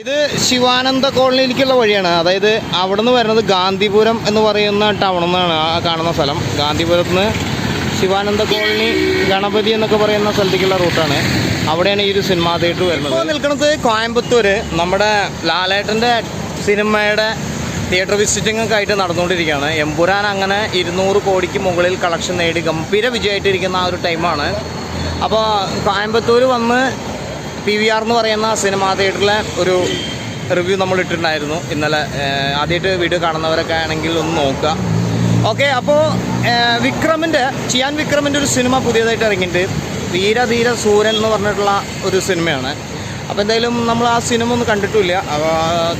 ഇത് ശിവാനന്ദ കോളനിയിലേക്കുള്ള വഴിയാണ്. അതായത് അവിടെ നിന്ന് വരുന്നത് ഗാന്ധിപുരം എന്ന് പറയുന്ന ടൗണിൽ ആ കാണുന്ന സ്ഥലം. ഗാന്ധിപുരത്ത് നിന്ന് ശിവാനന്ദ കോളനി ഗണപതി എന്നൊക്കെ പറയുന്ന സ്ഥലത്തേക്കുള്ള റൂട്ടാണ് അവിടെയാണ് ഈ ഒരു സിനിമാ തിയേറ്റർ വരുന്നത്. ഇപ്പോൾ നിൽക്കുന്നത് കോയമ്പത്തൂർ നമ്മുടെ ലാലേട്ടന്റെ സിനിമയുടെ തിയേറ്റർ വിസിറ്റിംഗ് ആയിട്ട് നടന്നുകൊണ്ടിരിക്കുകയാണ്. എമ്പുരാൻ അങ്ങനെ ഇരുന്നൂറ് കോടിക്ക് മുകളിൽ കളക്ഷൻ നേടി ഗംഭീര വിജയമായിട്ടിരിക്കുന്ന ആ ഒരു ടൈമാണ് അപ്പോൾ കോയമ്പത്തൂർ വന്ന് പി വി ആർ എന്ന് പറയുന്ന സിനിമ തിയേറ്ററിലെ ഒരു റിവ്യൂ നമ്മൾ ഇട്ടിട്ടുണ്ടായിരുന്നു. ഇന്നലെ ആദ്യമായിട്ട് വീഡിയോ കാണുന്നവരൊക്കെ ആണെങ്കിൽ ഒന്ന് നോക്കുക. ഓക്കെ അപ്പോൾ വിക്രമിന്റെ ചിയാൻ വിക്രമിന്റെ ഒരു സിനിമ പുതിയതായിട്ട് ഇറങ്ങിയിട്ടുണ്ട്. ധീര ധീര സൂര്യൻ എന്ന് പറഞ്ഞിട്ടുള്ള ഒരു സിനിമയാണ് അപ്പോൾ എന്തായാലും നമ്മൾ ആ സിനിമ ഒന്നും കണ്ടിട്ടില്ല.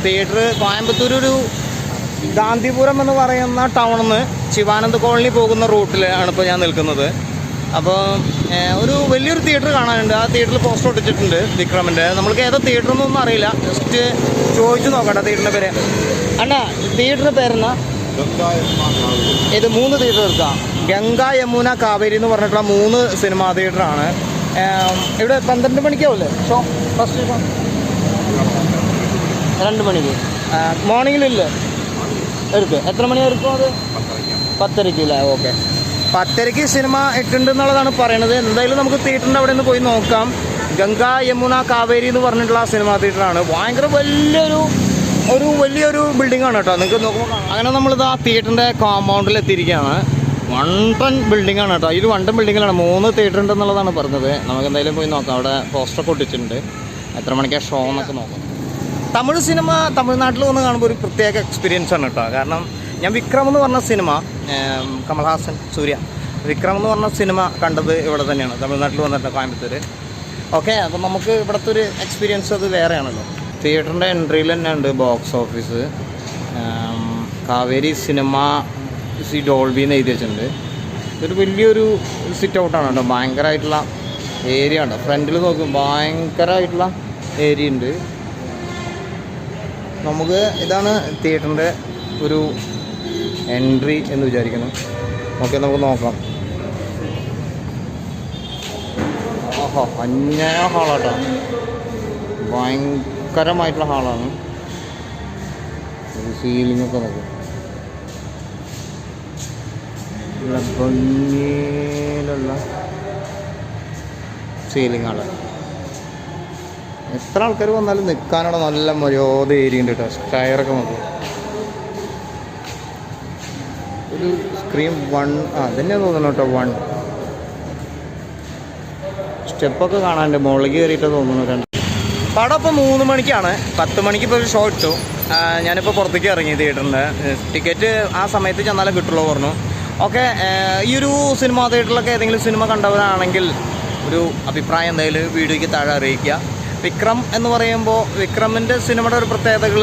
തിയേറ്റർ കോയമ്പത്തൂർ ഒരു ഗാന്ധിപുരം എന്ന് പറയുന്ന ടൗണിൽ നിന്ന് ശിവാനന്ദ് കോളനി പോകുന്ന റൂട്ടിലാണ് ഇപ്പോൾ ഞാൻ നിൽക്കുന്നത്. അപ്പോൾ ഒരു വലിയൊരു തിയേറ്റർ കാണാനുണ്ട്. ആ തിയേറ്ററിൽ പോസ്റ്റർ ഒട്ടിച്ചിട്ടുണ്ട് വിക്രമിന്റെ നമ്മൾക്ക് ഏതാ തിയേറ്റർ എന്നൊന്നും അറിയില്ല. ജസ്റ്റ് ചോദിച്ചു നോക്കട്ടെ തിയേറ്ററിന്റെ പേര്. അണ്ണാ തിയേറ്ററിന്റെ പേരെന്നാ? ഇത് മൂന്ന് തിയേറ്റർ എടുക്കാം. ഗംഗ യമുന കാവേരി എന്ന് പറഞ്ഞിട്ടുള്ള മൂന്ന് സിനിമാ തിയേറ്ററാണ് ഇവിടെ പന്ത്രണ്ട് മണിക്കാവില്ലേ? Show first show? രണ്ട് മണിക്ക്. മോർണിംഗിലില്ലേ എടുക്കും. എത്ര മണിയാണ് എടുക്കും അത്? പത്തരയ്ക്ക്. അല്ലേ ഓക്കെ. പത്തരയ്ക്ക് സിനിമ ഇട്ടുണ്ട് എന്നുള്ളതാണ് പറയണത്. എന്തായാലും നമുക്ക് തിയേറ്ററിന്റെ അവിടെ നിന്ന് പോയി നോക്കാം. ഗംഗ യമുന കാവേരി എന്ന് പറഞ്ഞിട്ടുള്ള സിനിമാ തിയേറ്ററാണ് ഭയങ്കര വലിയൊരു ഒരു വലിയൊരു ബിൽഡിംഗ് ആണ് കേട്ടോ. നിങ്ങൾക്ക് നോക്കുമ്പോൾ. അങ്ങനെ നമ്മളിത് ആ തിയേറ്ററിന്റെ കോമ്പൗണ്ടിൽ എത്തിയിരിക്കുകയാണ്. വൺ ടൺ ബിൽഡിംഗ് ആണ് കേട്ടോ. ഇത് ടൺ ബിൽഡിങ്ങിലാണ് മൂന്ന് തിയേറ്റർ ഉണ്ട് എന്നുള്ളതാണ് പറഞ്ഞത്. നമുക്ക് എന്തായാലും പോയി നോക്കാം. അവിടെ പോസ്റ്റർ ഒട്ടിച്ചിട്ടുണ്ട്. എത്ര മണിക്കാണ് ഷോ എന്നൊക്കെ നോക്കാം. തമിഴ് സിനിമ തമിഴ്നാട്ടിൽ വന്ന് കാണുമ്പോൾ ഒരു പ്രത്യേക എക്സ്പീരിയൻസ് ആണ് കേട്ടോ. കാരണം ഞാൻ വിക്രം എന്ന് പറഞ്ഞ സിനിമ കമൽഹാസൻ സൂര്യ. വിക്രം എന്ന് പറഞ്ഞ സിനിമ കണ്ടത് ഇവിടെ തന്നെയാണ്. തമിഴ്നാട്ടിൽ വന്നിട്ട് കോയമ്പത്തൂർ ഓക്കെ അപ്പം നമുക്ക് ഇവിടുത്തെ ഒരു എക്സ്പീരിയൻസ് അത് വേറെയാണല്ലോ. തിയേറ്ററിന്റെ എൻട്രിയിൽ തന്നെ ഉണ്ട് box office Kaveri cinema C Dolby എന്ന് എഴുതി വെച്ചിട്ടുണ്ട്. ഇതൊരു വലിയൊരു സിറ്റ് ഔട്ടാണ് കേട്ടോ. ഭയങ്കരമായിട്ടുള്ള ഏരിയ ഉണ്ട്. ഫ്രണ്ടിൽ നോക്കും ഭയങ്കരമായിട്ടുള്ള ഏരിയ ഉണ്ട്. നമുക്ക് ഇതാണ് തിയേറ്ററിന്റെ ഒരു എൻട്രി എന്ന് വിചാരിക്കുന്നു. ഓക്കെ നമുക്ക് നോക്കാം. ഓഹോ അന്യായ ഹാളാട്ടോ. ഭയങ്കരമായിട്ടുള്ള ഹാളാണ്. സീലിംഗ് ഒക്കെ നോക്കും. ഭംഗിയിലുള്ള സീലിംഗ് ആണ് എത്ര ആൾക്കാർ വന്നാലും നിൽക്കാനുള്ള നല്ല മര്യാദ ഏരിയ ഉണ്ട് കേട്ടോ ടയറൊക്കെ നോക്കി. ഒരു സ്ക്രീൻ വൺ ആ അതന്നെ തോന്നുന്നു കേട്ടോ വൺ സ്റ്റെപ്പൊക്കെ കാണാനുണ്ട് മുകളിലേക്ക് കയറിയിട്ട് തോന്നുന്നു രണ്ട് പടം ഇപ്പോൾ മൂന്ന് മണിക്കാണ് പത്ത് മണിക്ക് ഇപ്പോൾ ഒരു ഷോ ഇട്ടു. ഞാനിപ്പോൾ പുറത്തേക്ക് ഇറങ്ങി തിയേറ്ററിന്റെ ടിക്കറ്റ് ആ സമയത്ത് ചെന്നാലേ കിട്ടുള്ളൂ പറഞ്ഞു. ഓക്കെ ഈ ഒരു സിനിമ തിയേറ്ററിലൊക്കെ ഏതെങ്കിലും സിനിമ കണ്ടവരാണെങ്കിൽ ഒരു അഭിപ്രായം എന്തായാലും വീഡിയോയ്ക്ക് താഴെ അറിയിക്കുക. വിക്രം എന്ന് പറയുമ്പോൾ വിക്രമിന്റെ സിനിമയുടെ ഒരു പ്രത്യേകതകൾ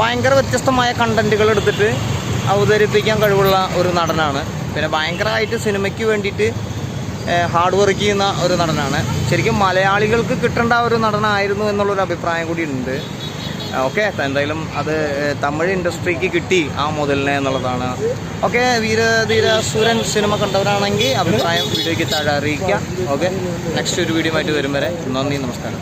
ഭയങ്കര വ്യത്യസ്തമായ കണ്ടന്റുകൾ എടുത്തിട്ട് അവതരിപ്പിക്കാൻ കഴിവുള്ള ഒരു നടനാണ്. പിന്നെ ഭയങ്കരമായിട്ട് സിനിമയ്ക്ക് വേണ്ടിയിട്ട് ഹാർഡ് വർക്ക് ചെയ്യുന്ന ഒരു നടനാണ്. ശരിക്കും മലയാളികൾക്ക് കിട്ടേണ്ട ഒരു നടനായിരുന്നു എന്നുള്ളൊരു അഭിപ്രായം കൂടി ഉണ്ട്. ഓക്കെ എന്തായാലും അത് തമിഴ് ഇൻഡസ്ട്രിക്ക് കിട്ടി ആ മുതലിനെ എന്നുള്ളതാണ്. ഓക്കെ വീരധീര സൂരൻ സിനിമ കണ്ടവരാണെങ്കിൽ അഭിപ്രായം വീഡിയോയ്ക്ക് താഴെ അറിയിക്കുക. ഓക്കെ നെക്സ്റ്റ് ഒരു വീഡിയോ ആയിട്ട് വരും വരെ. നന്ദി നമസ്കാരം.